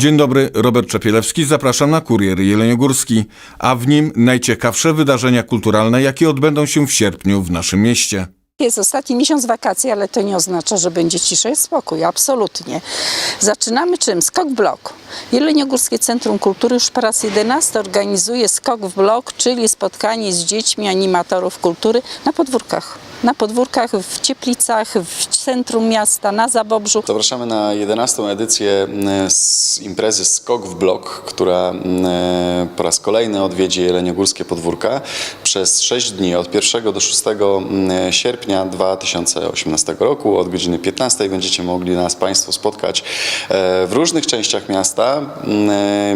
Dzień dobry, Robert Czepielewski, zapraszam na Kurier Jeleniogórski, a w nim najciekawsze wydarzenia kulturalne, jakie odbędą się w sierpniu w naszym mieście. Jest ostatni miesiąc wakacji, ale to nie oznacza, że będzie cisza i spokój. Absolutnie. Zaczynamy czym? Skok w blok. Jeleniogórskie Centrum Kultury już po raz 11 organizuje skok w blok, czyli spotkanie z dziećmi animatorów kultury na podwórkach. Na podwórkach, w Cieplicach, w centrum miasta, na Zabobrzu. Zapraszamy na 11. edycję m, z imprezy Skok w Blok, która m, po raz kolejny odwiedzi Jeleniogórskie Podwórka przez 6 dni od 1 do 6 m, sierpnia 2018 roku. Od godziny 15 będziecie mogli nas Państwo spotkać e, w różnych częściach miasta.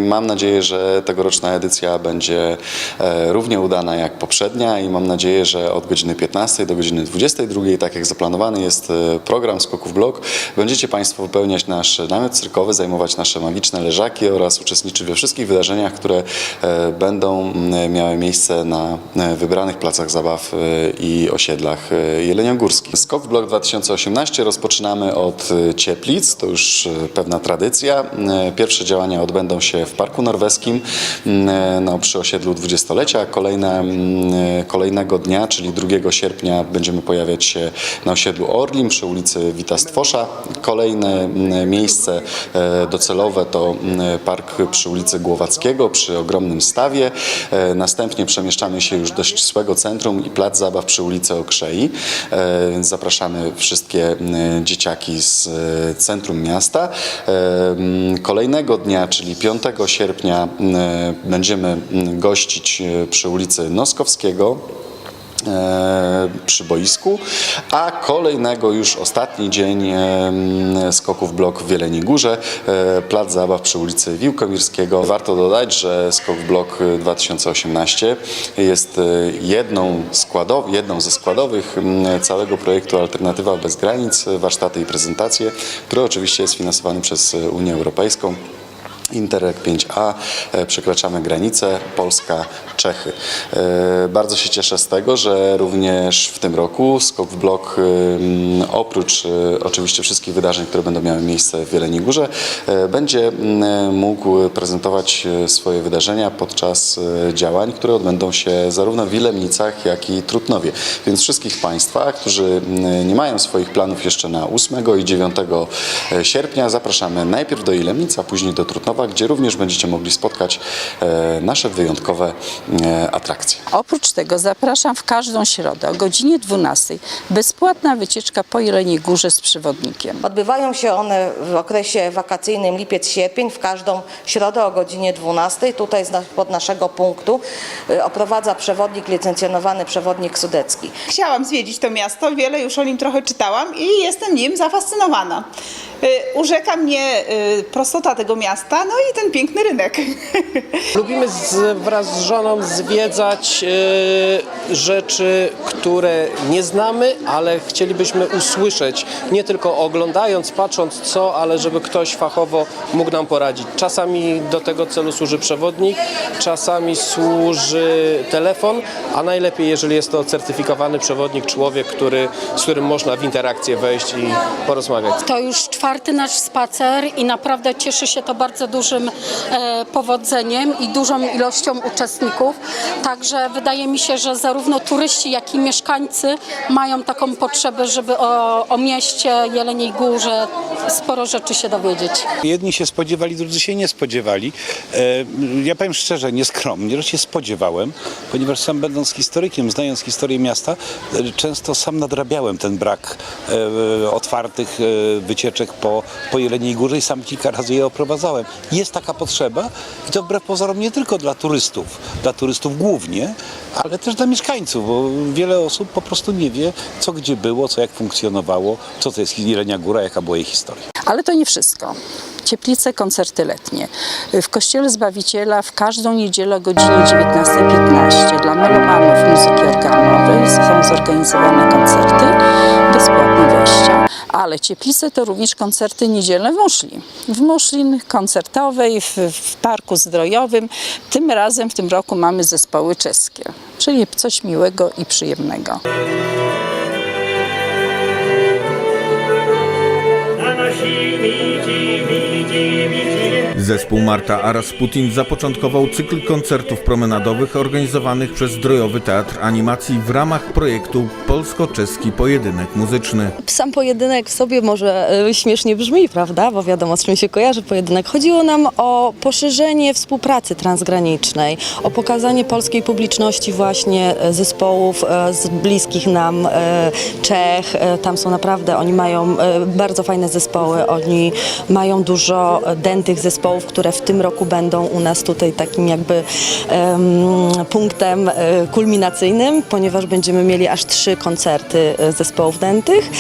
Mam nadzieję, że tegoroczna edycja będzie e, równie udana jak poprzednia i mam nadzieję, że od godziny 15 do godziny 22, tak jak zaplanowany jest e, program Skoków Blok, będziecie Państwo wypełniać nasz namiot cyrkowy, zajmować nasze magiczne leżaki oraz uczestniczyć we wszystkich wydarzeniach, które e, będą miały miejsce na e, wybranych placach zabaw i osiedlach jeleniogórskich. Skok Blok 2018 rozpoczynamy od Cieplic, to już pewna tradycja. Pierwsze działania odbędą się w Parku Norweskim no, przy osiedlu dwudziestolecia. Kolejne, m, kolejnego dnia, czyli 2 sierpnia będziemy pojawiać się na osiedlu Orlim przy ulicy Wita Stwosza. Kolejne m, miejsce e, docelowe to m, park przy ulicy Głowackiego przy ogromnym stawie. E, Następnie przemieszczamy się już do ścisłego centrum i plac zabaw przy ulicy Okrzei. E, Zapraszamy wszystkie m, dzieciaki z centrum miasta. Kolejnego dnia, czyli 5 sierpnia będziemy gościć przy ulicy Noskowskiego przy boisku, a kolejnego już ostatni dzień e, skoków blok w Wieleni Górze, e, plac zabaw przy ulicy Wiłkomirskiego. Warto dodać, że skok blok 2018 jest e, jedną, składow- jedną ze składowych całego projektu Alternatywa bez granic, warsztaty i prezentacje, który oczywiście jest finansowany przez e, Unię Europejską. Interreg 5A, e, przekraczamy granicę Polska, Czechy. E, Bardzo się cieszę z tego, że również w tym roku Skok Blok ym, oprócz e, oczywiście wszystkich wydarzeń, które będą miały miejsce w Jeleniej Górze, e, będzie mógł prezentować e, swoje wydarzenia podczas e, działań, które odbędą się zarówno w Wilemnicach, jak i Trutnowie. Więc wszystkich Państwa, którzy nie mają swoich planów jeszcze na 8 i 9 sierpnia, zapraszamy najpierw do Ilemnica, później do Trutnowa, gdzie również będziecie mogli spotkać e, nasze wyjątkowe e, atrakcje. Oprócz tego zapraszam w każdą środę o godzinie 12 bezpłatna wycieczka po Jeleniej Górze z przewodnikiem. Odbywają się one w okresie wakacyjnym lipiec-sierpień w każdą środę o godzinie 12. Tutaj pod naszego punktu y, oprowadza przewodnik, licencjonowany przewodnik sudecki. Chciałam zwiedzić to miasto, wiele już o nim trochę czytałam i jestem nim zafascynowana. Y, Urzeka mnie y, prostota tego miasta, no i ten piękny rynek. Lubimy z, wraz z żoną zwiedzać e, rzeczy, które nie znamy, ale chcielibyśmy usłyszeć, nie tylko oglądając, patrząc co, ale żeby ktoś fachowo mógł nam poradzić. Czasami do tego celu służy przewodnik, czasami służy telefon, a najlepiej, jeżeli jest to certyfikowany przewodnik, człowiek, który, z którym można w interakcję wejść i porozmawiać. To już czwarty nasz spacer i naprawdę cieszy się to bardzo dużym e, powodzeniem i dużą ilością uczestników. Także wydaje mi się, że zarówno turyści, jak i mieszkańcy mają taką potrzebę, żeby o, o mieście Jeleniej Górze sporo rzeczy się dowiedzieć. Jedni się spodziewali, drudzy się nie spodziewali. E, Ja powiem szczerze, nieskromnie, że się spodziewałem, ponieważ sam będąc historykiem, znając historię miasta, e, często sam nadrabiałem ten brak e, otwartych wycieczek po, po Jeleniej Górze i sam kilka razy je oprowadzałem. Jest taka potrzeba i to wbrew pozorom nie tylko dla turystów, dla turystów głównie, ale też dla mieszkańców, bo wiele osób po prostu nie wie, co gdzie było, co jak funkcjonowało, co to jest Jelenia Góra, jaka była jej historia. Ale to nie wszystko. Cieplice, koncerty letnie. W Kościele Zbawiciela w każdą niedzielę o godzinie 19.15 dla melomanów muzyki organowej są zorganizowane koncerty, bezpłatne wejścia. Ale Cieplice to również koncerty niedzielne w Muszli. W Muszli koncertowej, w, w Parku Zdrojowym. Tym razem w tym roku mamy zespoły czeskie, czyli coś miłego i przyjemnego. Zespół Marta Aras-Putin zapoczątkował cykl koncertów promenadowych organizowanych przez Zdrojowy Teatr Animacji w ramach projektu Polsko-Czeski Pojedynek Muzyczny. Sam pojedynek w sobie może e, śmiesznie brzmi, prawda? Bo wiadomo, z czym się kojarzy pojedynek. Chodziło nam o poszerzenie współpracy transgranicznej, o pokazanie polskiej publiczności właśnie e, zespołów e, z bliskich nam Czech. Tam są naprawdę, oni mają bardzo fajne zespoły, oni mają dużo dętych zespołów, które w tym roku będą u nas tutaj takim jakby em, punktem e, kulminacyjnym, ponieważ będziemy mieli aż trzy koncerty e, zespołów dętych.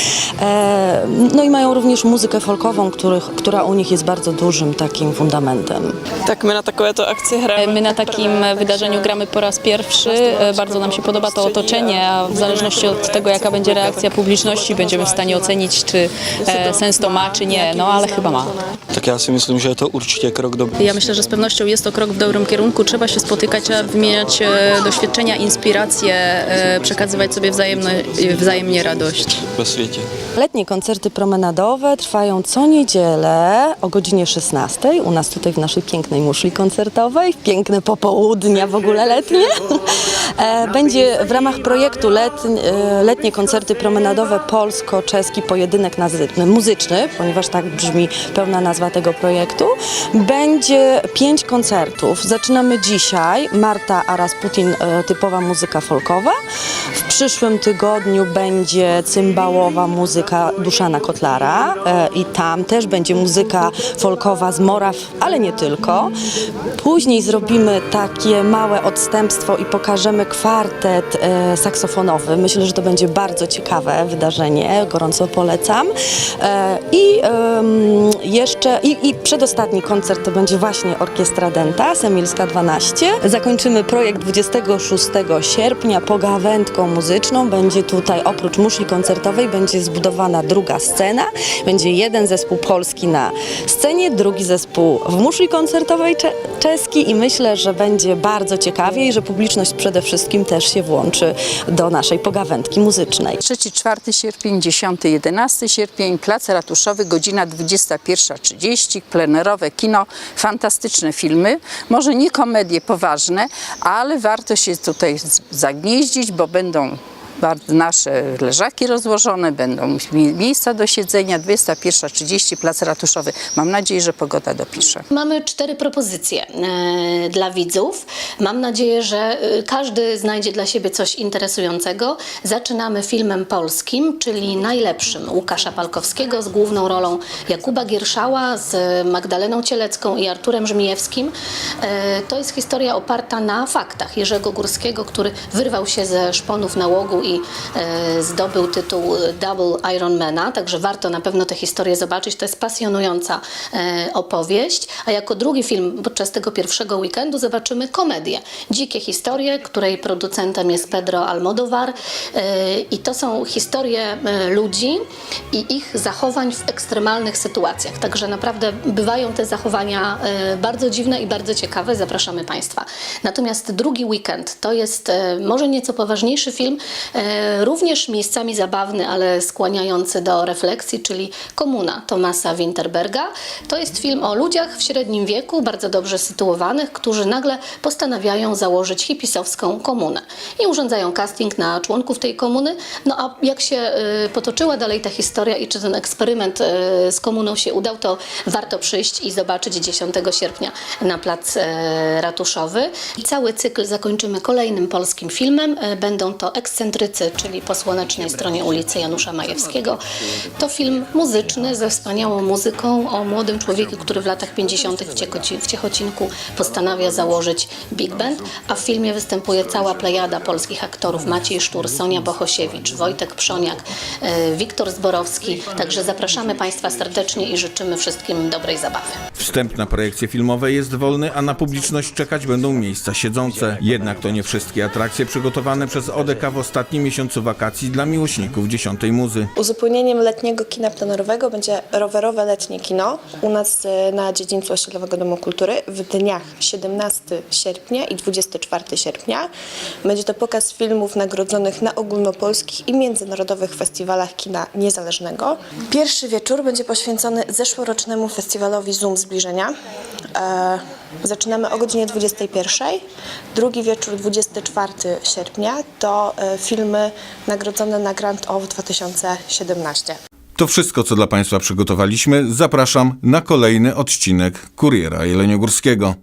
E, No i mają również muzykę folkową, których, która u nich jest bardzo dużym takim fundamentem. Tak, my na takovéto akci hrajeme. My na takim wydarzeniu gramy po raz pierwszy. E, Bardzo nam się podoba to otoczenie, a w zależności od tego, jaka będzie reakcja publiczności, będziemy w stanie ocenić, czy e, sens to ma, czy nie. No ale chyba ma. Tak si myslím, že je to určitě krok do Ja myślę, że z pewnością jest to krok w dobrym kierunku. Trzeba się spotykać, trzeba wymieniać e, doświadczenia, inspiracje, e, przekazywać sobie wzajemne, wzajemnie radość. Letnie koncerty promenadowe trwają co niedzielę o godzinie 16 u nas tutaj w naszej pięknej muszli koncertowej. Piękne popołudnia w ogóle letnie. E, Będzie w ramach projektu letnie, letnie koncerty promenadowe polsko-czeski pojedynek muzyczny, ponieważ tak brzmi pełna nazwa tego projektu. Będzie pięć koncertów. Zaczynamy dzisiaj. Marta Aras-Putin, e, typowa muzyka folkowa. W przyszłym tygodniu będzie cymbałowa muzyka Duszana Kotlara e, i tam też będzie muzyka folkowa z Moraw, ale nie tylko. Później zrobimy takie małe odstępstwo i pokażemy kwartet e, saksofonowy. Myślę, że to będzie bardzo ciekawe wydarzenie, gorąco polecam. I jeszcze, i, i przedostatni koncert to będzie właśnie Orkiestra Denta, Semilska 12. Zakończymy projekt 26 sierpnia pogawędką muzyczną. Będzie tutaj oprócz muszli koncertowej będzie zbudowana druga scena. Będzie jeden zespół polski na scenie, drugi zespół w muszli koncertowej cze- czeski i myślę, że będzie bardzo ciekawie i że publiczność przede wszystkim też się włączy do naszej pogawędki muzycznej. 3-4 sierpień, 10-11 sierpień, Plac Ratuszowy, godzina 21.30, plenerowe kino, fantastyczne filmy, może nie komedie poważne, ale warto się tutaj zagnieździć, bo będą nasze leżaki rozłożone, będą mi- miejsca do siedzenia, 21.30, Plac Ratuszowy. Mam nadzieję, że pogoda dopisze. Mamy cztery propozycje e, dla widzów. Mam nadzieję, że e, każdy znajdzie dla siebie coś interesującego. Zaczynamy filmem polskim, czyli najlepszym Łukasza Palkowskiego z główną rolą Jakuba Gierszała, z Magdaleną Cielecką i Arturem Żmijewskim. E, to jest historia oparta na faktach Jerzego Górskiego, który wyrwał się ze szponów nałogu i e, zdobył tytuł Double Ironmana, także warto na pewno tę historię zobaczyć. To jest pasjonująca e, opowieść. A jako drugi film podczas tego pierwszego weekendu zobaczymy komedię. Dzikie historie, której producentem jest Pedro Almodovar. E, I to są historie e, ludzi i ich zachowań w ekstremalnych sytuacjach. Także naprawdę bywają te zachowania e, bardzo dziwne i bardzo ciekawe. Zapraszamy Państwa. Natomiast drugi weekend to jest e, może nieco poważniejszy film, e, również miejscami zabawny, ale skłaniający do refleksji, czyli Komuna Tomasa Winterberga. To jest film o ludziach w średnim wieku, bardzo dobrze sytuowanych, którzy nagle postanawiają założyć hipisowską komunę i urządzają casting na członków tej komuny. No a jak się e, potoczyła dalej ta historia i czy ten eksperyment e, z komuną się udał, to warto przyjść i zobaczyć 10 sierpnia na plac e, ratuszowy. I cały cykl zakończymy kolejnym polskim filmem. E, Będą to Ekscentrycy, czyli po słonecznej stronie ulicy Janusza Majewskiego. To film muzyczny ze wspaniałą muzyką o młodym człowieku, który w latach 50. w, Ciechoci, w Ciechocinku postanawia założyć big band, a w filmie występuje cała plejada polskich aktorów. Maciej Sztur, Sonia Bohosiewicz, Wojtek Przoniak, e, Wiktor Zborowski. Także zapraszamy Państwa serdecznie i życzymy wszystkim dobrej zabawy. Wstęp na projekcje filmowe jest wolny, a na publiczność czekać będą miejsca siedzące. Jednak to nie wszystkie atrakcje przygotowane przez ODK w ostatnim miesiącu wakacji dla miłośników dziesiątej muzy. Uzupełnieniem letniego kina plenerowego będzie rowerowe letnie kino u nas e, na dziedzińcu Osiedlowego Domu Kultury w dniach 17 sierpnia i 24 sierpnia. Będzie to pokaz filmów nagrodzonych na ogólnopolskich i międzynarodowych festiwalach kina niezależnego. Pierwszy wieczór będzie poświęcony zeszłorocznemu festiwalowi Zoom Zbliżenia. E, zaczynamy o godzinie 21. Drugi wieczór 24 sierpnia to e, filmy nagrodzone na Grand Off 2017. To wszystko, co dla Państwa przygotowaliśmy. Zapraszam na kolejny odcinek Kuriera Jeleniogórskiego.